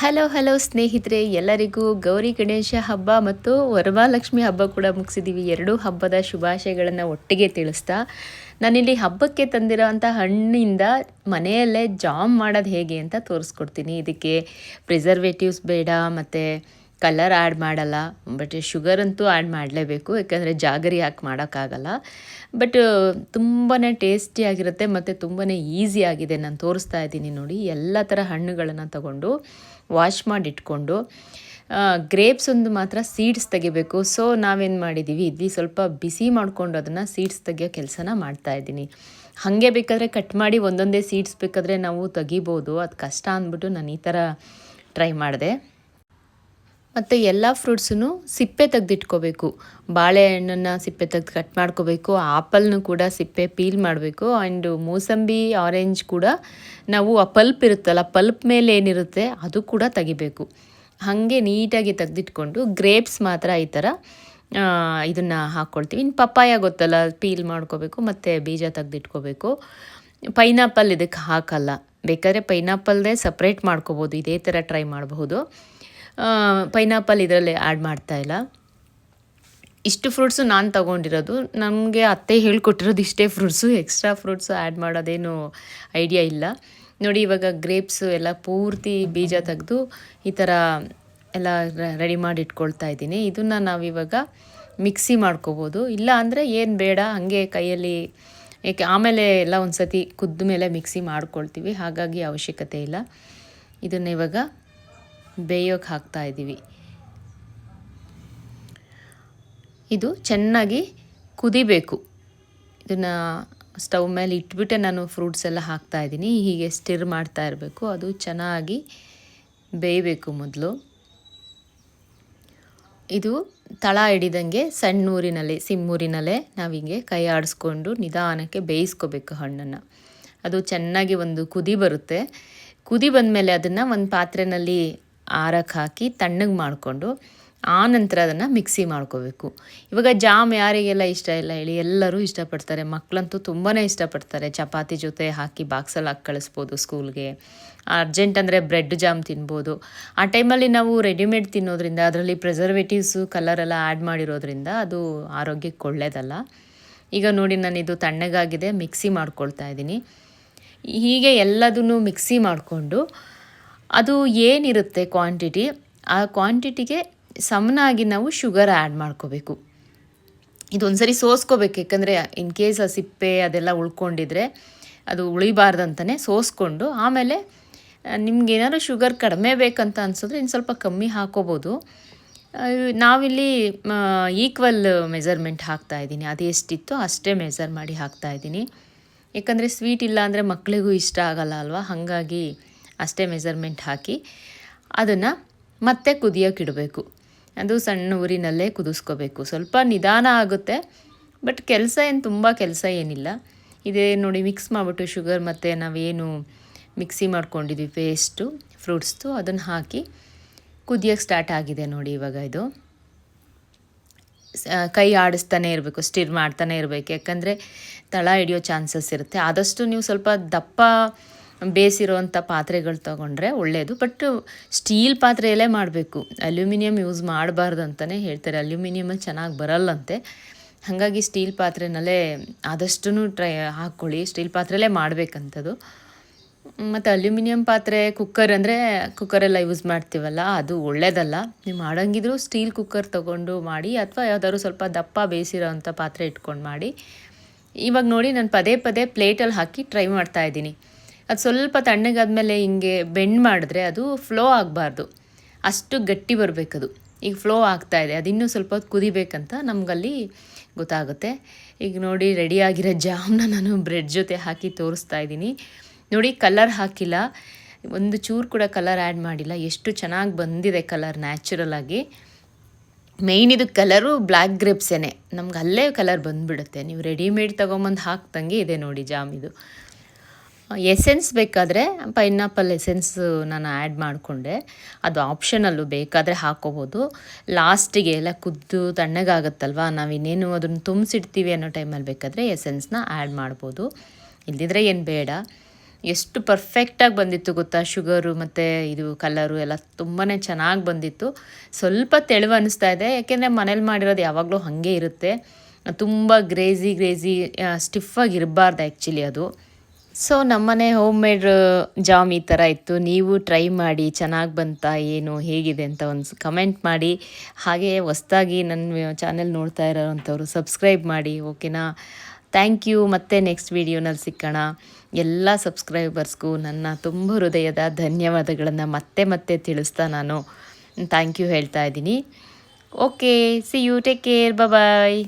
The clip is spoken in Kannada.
ಹಲೋ ಹಲೋ ಸ್ನೇಹಿತರೆ. ಎಲ್ಲರಿಗೂ ಗೌರಿ ಗಣೇಶ ಹಬ್ಬ ಮತ್ತು ವರಮಹಾಲಕ್ಷ್ಮಿ ಹಬ್ಬ ಕೂಡ ಮುಗಿಸಿದ್ದೀವಿ ಎರಡೂ ಹಬ್ಬದ ಶುಭಾಶಯಗಳನ್ನು ಒಟ್ಟಿಗೆ ತಿಳಿಸ್ತಾ. ನಾನಿಲ್ಲಿ ಹಬ್ಬಕ್ಕೆ ತಂದಿರೋ ಅಂಥ ಹಣ್ಣಿಂದ ಮನೆಯಲ್ಲೇ ಜಾಮ್ ಮಾಡೋದು ಹೇಗೆ ಅಂತ ತೋರಿಸ್ಕೊಡ್ತೀನಿ. ಇದಕ್ಕೆ ಪ್ರಿಸರ್ವೇಟಿವ್ಸ್ ಬೇಡ, ಮತ್ತು ಕಲರ್ ಆ್ಯಡ್ ಮಾಡಲ್ಲ. ಬಟ್ ಶುಗರ್ ಅಂತೂ ಆ್ಯಡ್ ಮಾಡಲೇಬೇಕು. ಯಾಕಂದರೆ ಜಾಗರಿ ಹಾಕಿ ಮಾಡೋಕ್ಕಾಗಲ್ಲ. ಬಟ್ ತುಂಬಾ ಟೇಸ್ಟಿಯಾಗಿರುತ್ತೆ ಮತ್ತು ತುಂಬಾ ಈಸಿಯಾಗಿದೆ ನಾನು ತೋರಿಸ್ತಾ ಇದ್ದೀನಿ ನೋಡಿ. ಎಲ್ಲ ಥರ ಹಣ್ಣುಗಳನ್ನು ತಗೊಂಡು ವಾಶ್ ಮಾಡಿಟ್ಕೊಂಡು ಗ್ರೇಪ್ಸ್ ಒಂದು ಮಾತ್ರ ಸೀಡ್ಸ್ ತೆಗಿಬೇಕು. ಸೊ ನಾವೇನು ಮಾಡಿದ್ದೀವಿ ಇಲ್ಲಿ ಸ್ವಲ್ಪ ಬಿಸಿ ಮಾಡಿಕೊಂಡು ಅದನ್ನು ಸೀಡ್ಸ್ ತೆಗಿಯೋ ಕೆಲಸನ ಮಾಡ್ತಾ ಇದ್ದೀನಿ. ಹಾಗೆ ಬೇಕಾದರೆ ಕಟ್ ಮಾಡಿ ಒಂದೊಂದೇ ಸೀಡ್ಸ್ ಬೇಕಾದರೆ ನಾವು ತೆಗಿಬೋದು. ಅದು ಕಷ್ಟ ಅಂದ್ಬಿಟ್ಟು ನಾನು ಈ ಥರ ಟ್ರೈ ಮಾಡಿದೆ. ಮತ್ತು ಎಲ್ಲ ಫ್ರೂಟ್ಸನ್ನು ಸಿಪ್ಪೆ ತೆಗೆದಿಟ್ಕೋಬೇಕು. ಬಾಳೆಹಣ್ಣನ್ನು ಸಿಪ್ಪೆ ತೆಗೆದು ಕಟ್ ಮಾಡ್ಕೋಬೇಕು. ಆಪಲ್ನು ಕೂಡ ಸಿಪ್ಪೆ ಪೀಲ್ ಮಾಡಬೇಕು. ಆ್ಯಂಡ್ ಮೂಸಂಬಿ, ಆರೆಂಜ್ ಕೂಡ ನಾವು ಆ ಪಲ್ಪ್ ಇರುತ್ತಲ್ಲ, ಪಲ್ಪ್ ಮೇಲೆ ಏನಿರುತ್ತೆ ಅದು ಕೂಡ ತೆಗಿಬೇಕು. ಹಾಗೆ ನೀಟಾಗಿ ತೆಗೆದಿಟ್ಕೊಂಡು ಗ್ರೇಪ್ಸ್ ಮಾತ್ರ ಈ ಥರ ಇದನ್ನು ಹಾಕ್ಕೊಳ್ತೀವಿ ಇನ್ನು ಪಪ್ಪಾಯ ಗೊತ್ತಲ್ಲ, ಪೀಲ್ ಮಾಡ್ಕೋಬೇಕು, ಮತ್ತು ಬೀಜ ತೆಗೆದಿಟ್ಕೋಬೇಕು. ಪೈನಾಪಲ್ ಇದಕ್ಕೆ ಹಾಕಲ್ಲ. ಬೇಕಾದರೆ ಪೈನಾಪಲ್ದೇ ಸಪ್ರೇಟ್ ಮಾಡ್ಕೋಬೋದು, ಇದೇ ಥರ ಟ್ರೈ ಮಾಡಬಹುದು. ಪೈನಾಪಲ್ ಇದರಲ್ಲಿ ಆ್ಯಡ್ ಮಾಡ್ತಾಯಿಲ್ಲ ಇಷ್ಟು ಫ್ರೂಟ್ಸು ನಾನು ತಗೊಂಡಿರೋದು. ನಮಗೆ ಅತ್ತೆ ಹೇಳ್ಕೊಟ್ಟಿರೋದು ಇಷ್ಟೇ ಫ್ರೂಟ್ಸು ಎಕ್ಸ್ಟ್ರಾ ಫ್ರೂಟ್ಸು ಆ್ಯಡ್ ಮಾಡೋದೇನು ಐಡಿಯಾ ಇಲ್ಲ. ನೋಡಿ ಇವಾಗ ಗ್ರೇಪ್ಸು ಎಲ್ಲ ಪೂರ್ತಿ ಬೀಜ ತೆಗೆದು ಈ ಥರ ಎಲ್ಲ ರೆಡಿ ಮಾಡಿ ಇಟ್ಕೊಳ್ತಾ ಇದ್ದೀನಿ. ಇದನ್ನು ನಾವಿವಾಗ ಮಿಕ್ಸಿ ಮಾಡ್ಕೋಬೋದು. ಇಲ್ಲ ಅಂದರೆ ಏನು ಬೇಡ, ಹಾಗೆ ಕೈಯಲ್ಲಿ, ಏಕೆ ಆಮೇಲೆ ಎಲ್ಲ ಒಂದು ಸತಿ ಕುದ್ದ ಮೇಲೆ ಮಿಕ್ಸಿ ಮಾಡ್ಕೊಳ್ತೀವಿ. ಹಾಗಾಗಿ ಅವಶ್ಯಕತೆ ಇಲ್ಲ. ಇದನ್ನು ಇವಾಗ ಬೇಯೋಕೆ ಹಾಕ್ತಾ ಇದ್ದೀವಿ ಇದು ಚೆನ್ನಾಗಿ ಕುದಿಬೇಕು. ಇದನ್ನು ಸ್ಟವ್ ಮೇಲೆ ಇಟ್ಬಿಟ್ಟೆ ನಾನು ಫ್ರೂಟ್ಸ್ ಎಲ್ಲ ಹಾಕ್ತಾ ಇದ್ದೀನಿ ಹೀಗೆ ಸ್ಟಿರ್ ಮಾಡ್ತಾ ಇರಬೇಕು. ಅದು ಚೆನ್ನಾಗಿ ಬೇಯಬೇಕು ಮೊದಲು. ಇದು ತಳ ಹಿಡಿದಂಗೆ ಸಣ್ಣ ಊರಿನಲ್ಲಿ ಸಿಮ್ಮೂರಿನಲ್ಲೇ ನಾವು ಹಿಂಗೆ ಕೈ ಆಡಿಸ್ಕೊಂಡು ನಿಧಾನಕ್ಕೆ ಬೇಯಿಸ್ಕೋಬೇಕು ಹಣ್ಣನ್ನು. ಅದು ಚೆನ್ನಾಗಿ ಒಂದು ಕುದಿ ಬರುತ್ತೆ. ಕುದಿ ಬಂದಮೇಲೆ ಅದನ್ನು ಒಂದು ಪಾತ್ರೆಯಲ್ಲಿ ಆರಕ್ಕೆ ಹಾಕಿ ತಣ್ಣಗೆ ಮಾಡಿಕೊಂಡು ಆ ನಂತರ ಅದನ್ನು ಮಿಕ್ಸಿ ಮಾಡ್ಕೋಬೇಕು. ಇವಾಗ ಜಾಮ್ ಯಾರಿಗೆಲ್ಲ ಇಷ್ಟ ಇಲ್ಲ ಹೇಳಿ, ಎಲ್ಲರೂ ಇಷ್ಟಪಡ್ತಾರೆ. ಮಕ್ಕಳಂತೂ ತುಂಬಾ ಇಷ್ಟಪಡ್ತಾರೆ. ಚಪಾತಿ ಜೊತೆ ಹಾಕಿ ಬಾಕ್ಸಲ್ಲಿ ಹಾಕಿ ಕಳಿಸ್ಬೋದು ಸ್ಕೂಲ್ಗೆ. ಅರ್ಜೆಂಟ್ ಅಂದರೆ ಬ್ರೆಡ್ ಜಾಮ್ ತಿನ್ಬೋದು. ಆ ಟೈಮಲ್ಲಿ ನಾವು ರೆಡಿಮೇಡ್ ತಿನ್ನೋದ್ರಿಂದ, ಅದರಲ್ಲಿ ಪ್ರಿಸರ್ವೇಟಿವ್ಸು ಕಲರೆಲ್ಲ ಆ್ಯಡ್ ಮಾಡಿರೋದ್ರಿಂದ ಅದು ಆರೋಗ್ಯಕ್ಕೆ ಒಳ್ಳೇದಲ್ಲ. ಈಗ ನೋಡಿ ನಾನು ಇದು ತಣ್ಣಗಾಗಿದೆ, ಮಿಕ್ಸಿ ಮಾಡ್ಕೊಳ್ತಾ ಇದ್ದೀನಿ. ಹೀಗೆ ಎಲ್ಲದನ್ನು ಮಿಕ್ಸಿ ಮಾಡಿಕೊಂಡು ಅದು ಏನಿರುತ್ತೆ ಕ್ವಾಂಟಿಟಿ ಆ ಕ್ವಾಂಟಿಟಿಗೆ ಸಮನಾಗಿ ನಾವು ಶುಗರ್ ಆ್ಯಡ್ ಮಾಡ್ಕೋಬೇಕು. ಇದೊಂದ್ಸರಿ ಸೋಸ್ಕೋಬೇಕು, ಯಾಕಂದರೆ ಇನ್ ಕೇಸ್ ಆ ಸಿಪ್ಪೆ ಅದೆಲ್ಲ ಉಳ್ಕೊಂಡಿದ್ರೆ ಅದು ಉಳಿಬಾರ್ದಂತಲೇ ಸೋಸ್ಕೊಂಡು, ಆಮೇಲೆ ನಿಮ್ಗೇನಾದ್ರು ಶುಗರ್ ಕಡಿಮೆ ಬೇಕಂತ ಅನಿಸಿದ್ರೆ ಇನ್ನು ಸ್ವಲ್ಪ ಕಮ್ಮಿ ಹಾಕೋಬೋದು. ನಾವಿಲ್ಲಿ ಈಕ್ವಲ್ ಮೆಜರ್ಮೆಂಟ್ ಹಾಕ್ತಾ ಇದ್ದೀನಿ. ಅದು ಎಷ್ಟಿತ್ತು ಅಷ್ಟೇ ಮೆಜರ್ ಮಾಡಿ ಹಾಕ್ತಾ ಇದ್ದೀನಿ. ಯಾಕಂದರೆ ಸ್ವೀಟ್ ಇಲ್ಲ ಅಂದರೆ ಮಕ್ಕಳಿಗೂ ಇಷ್ಟ ಆಗಲ್ಲ ಅಲ್ವಾ? ಹಾಗಾಗಿ ಅಷ್ಟೇ ಮೆಸರ್ಮೆಂಟ್ ಹಾಕಿ ಅದನ್ನು ಮತ್ತೆ ಕುದಿಯೋಕ್ಕಿಡಬೇಕು ಅದು ಸಣ್ಣ ಊರಿನಲ್ಲೇ ಕುದಿಸ್ಕೋಬೇಕು. ಸ್ವಲ್ಪ ನಿಧಾನ ಆಗುತ್ತೆ, ಬಟ್ ಕೆಲಸ ಏನು, ತುಂಬ ಕೆಲಸ ಏನಿಲ್ಲ. ಇದೇ ನೋಡಿ ಮಿಕ್ಸ್ ಮಾಡಿಬಿಟ್ಟು ಶುಗರ್ ಮತ್ತು ನಾವೇನು ಮಿಕ್ಸಿ ಮಾಡ್ಕೊಂಡಿದ್ವಿ ಪೇಸ್ಟು ಫ್ರೂಟ್ಸ್ದು ಅದನ್ನು ಹಾಕಿ ಕುದಿಯೋಕ್ಕೆ ಸ್ಟಾರ್ಟ್ ಆಗಿದೆ ನೋಡಿ ಇವಾಗ ಇದು. ಕೈ ಆಡಿಸ್ತಾನೆ ಇರಬೇಕು ಸ್ಟಿರ್ ಮಾಡ್ತಾನೆ ಇರಬೇಕು. ಯಾಕಂದರೆ ತಳ ಹಿಡಿಯೋ ಚಾನ್ಸಸ್ ಇರುತ್ತೆ. ಆದಷ್ಟು ನೀವು ಸ್ವಲ್ಪ ದಪ್ಪ ಬೇಯಿಸಿರೋವಂಥ ಪಾತ್ರೆಗಳು ತೊಗೊಂಡ್ರೆ ಒಳ್ಳೆಯದು ಬಟ್ ಸ್ಟೀಲ್ ಪಾತ್ರೆಯಲ್ಲೇ ಮಾಡಬೇಕು. ಅಲ್ಯೂಮಿನಿಯಂ ಯೂಸ್ ಮಾಡಬಾರ್ದು ಅಂತಲೇ ಹೇಳ್ತಾರೆ. ಅಲ್ಯೂಮಿನಿಯಮ್ ಚೆನ್ನಾಗಿ ಬರಲ್ಲಂತೆ. ಹಾಗಾಗಿ ಸ್ಟೀಲ್ ಪಾತ್ರೆನಲ್ಲೇ ಆದಷ್ಟು ಟ್ರೈ ಹಾಕ್ಕೊಳ್ಳಿ. ಸ್ಟೀಲ್ ಪಾತ್ರೆಯಲ್ಲೇ ಮಾಡಬೇಕಂಥದ್ದು ಮತ್ತು ಅಲ್ಯೂಮಿನಿಯಂ ಪಾತ್ರೆ ಕುಕ್ಕರ್ ಅಂದರೆ ಕುಕ್ಕರೆಲ್ಲ ಯೂಸ್ ಮಾಡ್ತೀವಲ್ಲ, ಅದು ಒಳ್ಳೇದಲ್ಲ. ನೀವು ಮಾಡೋಂಗಿದ್ರು ಸ್ಟೀಲ್ ಕುಕ್ಕರ್ ತೊಗೊಂಡು ಮಾಡಿ, ಅಥವಾ ಯಾವುದಾದ್ರು ಸ್ವಲ್ಪ ದಪ್ಪ ಬೇಯಿಸಿರೋ ಅಂಥ ಪಾತ್ರೆ ಇಟ್ಕೊಂಡು ಮಾಡಿ. ಇವಾಗ ನೋಡಿ ನಾನು ಪದೇ ಪದೇ ಪ್ಲೇಟಲ್ಲಿ ಹಾಕಿ ಟ್ರೈ ಮಾಡ್ತಾ ಇದ್ದೀನಿ. ಅದು ಸ್ವಲ್ಪ ತಣ್ಣಗಾದ್ಮೇಲೆ ಹಿಂಗೆ ಬೆಂಡ್ ಮಾಡಿದ್ರೆ ಅದು ಫ್ಲೋ ಆಗಬಾರ್ದು. ಅಷ್ಟು ಗಟ್ಟಿ ಬರಬೇಕದು. ಈಗ ಫ್ಲೋ ಆಗ್ತಾಯಿದೆ ಅದು ಇನ್ನೂ ಸ್ವಲ್ಪ ಕುದಿಬೇಕಂತ ನಮಗಲ್ಲಿ ಗೊತ್ತಾಗುತ್ತೆ. ಈಗ ನೋಡಿ, ರೆಡಿಯಾಗಿರೋ ಜಾಮ್ನ ನಾನು ಬ್ರೆಡ್ ಜೊತೆ ಹಾಕಿ ತೋರಿಸ್ತಾ ಇದ್ದೀನಿ. ನೋಡಿ, ಕಲರ್ ಹಾಕಿಲ್ಲ. ಒಂದು ಚೂರು ಕೂಡ ಕಲರ್ ಆ್ಯಡ್ ಮಾಡಿಲ್ಲ. ಎಷ್ಟು ಚೆನ್ನಾಗಿ ಬಂದಿದೆ ಕಲರ್ ನ್ಯಾಚುರಲ್ ಆಗಿ. ಮೇಯ್ನ್ ಇದು ಕಲರು ಬ್ಲ್ಯಾಕ್ ಗ್ರೇಪ್ಸೇನೆ. ನಮ್ಗೆ ಅಲ್ಲೇ ಕಲರ್ ಬಂದುಬಿಡುತ್ತೆ. ನೀವು ರೆಡಿಮೇಡ್ ತೊಗೊಂಬಂದು ಹಾಕ್ದಂಗೆ ಇದೆ ನೋಡಿ ಜಾಮ್ ಇದು. ಎಸೆನ್ಸ್ ಬೇಕಾದರೆ ಪೈನಾಪಲ್ ಎಸೆನ್ಸ್ ನಾನು ಆ್ಯಡ್ ಮಾಡಿಕೊಂಡೆ. ಅದು ಆಪ್ಷನಲ್ಲು ಬೇಕಾದರೆ ಹಾಕೋಬೋದು. ಲಾಸ್ಟಿಗೆ ಎಲ್ಲ ಕುದ್ದು ತಣ್ಣಗಾಗತ್ತಲ್ವ ನಾವು ಇನ್ನೇನು ಅದನ್ನು ತುಂಬಿಸಿಡ್ತೀವಿ ಅನ್ನೋ ಟೈಮಲ್ಲಿ ಬೇಕಾದರೆ ಎಸೆನ್ಸ್ನ ಆ್ಯಡ್ ಮಾಡ್ಬೋದು. ಇಲ್ಲದಿದ್ದರೆ ಏನು ಬೇಡ. ಎಷ್ಟು ಪರ್ಫೆಕ್ಟಾಗಿ ಬಂದಿತ್ತು ಗೊತ್ತಾ ಶುಗರು ಮತ್ತು ಇದು ಕಲರು ಎಲ್ಲ ತುಂಬಾ ಚೆನ್ನಾಗಿ ಬಂದಿತ್ತು. ಸ್ವಲ್ಪ ತೆಳುವ ಅನ್ನಿಸ್ತಾ ಇದೆ, ಯಾಕೆಂದರೆ ಮನೇಲಿ ಮಾಡಿರೋದು ಯಾವಾಗಲೂ ಹಾಗೆ ಇರುತ್ತೆ. ತುಂಬ ಗ್ರೇಜಿ ಗ್ರೇಜಿ ಸ್ಟಿಫಾಗಿ ಇರಬಾರ್ದು ಆ್ಯಕ್ಚುಲಿ ಅದು. ಸೊ ನಮ್ಮನೆ ಹೋಮ್ ಮೇಡ್ ಜಾಮ್ ಈ ಥರ ಇತ್ತು. ನೀವು ಟ್ರೈ ಮಾಡಿ ಚೆನ್ನಾಗಿ ಬಂತಾ, ಏನು, ಹೇಗಿದೆ ಅಂತ ಒಂದು ಕಮೆಂಟ್ ಮಾಡಿ. ಹಾಗೆ ಹೊಸ್ದಾಗಿ ನನ್ನ ಚಾನೆಲ್ ನೋಡ್ತಾ ಇರೋವಂಥವ್ರು ಸಬ್ಸ್ಕ್ರೈಬ್ ಮಾಡಿ ಓಕೆನಾ ಥ್ಯಾಂಕ್ ಯು ಮತ್ತೆ ನೆಕ್ಸ್ಟ್ ವೀಡಿಯೋನಲ್ಲಿ ಸಿಕ್ಕೋಣ ಎಲ್ಲ ಸಬ್ಸ್ಕ್ರೈಬರ್ಸ್ಗೂ ನನ್ನ ತುಂಬ ಹೃದಯದ ಧನ್ಯವಾದಗಳನ್ನು ಮತ್ತೆ ಮತ್ತೆ ತಿಳಿಸ್ತಾ ನಾನು. ಥ್ಯಾಂಕ್ ಯು ಹೇಳ್ತಾ ಇದ್ದೀನಿ. Okay see you take care bye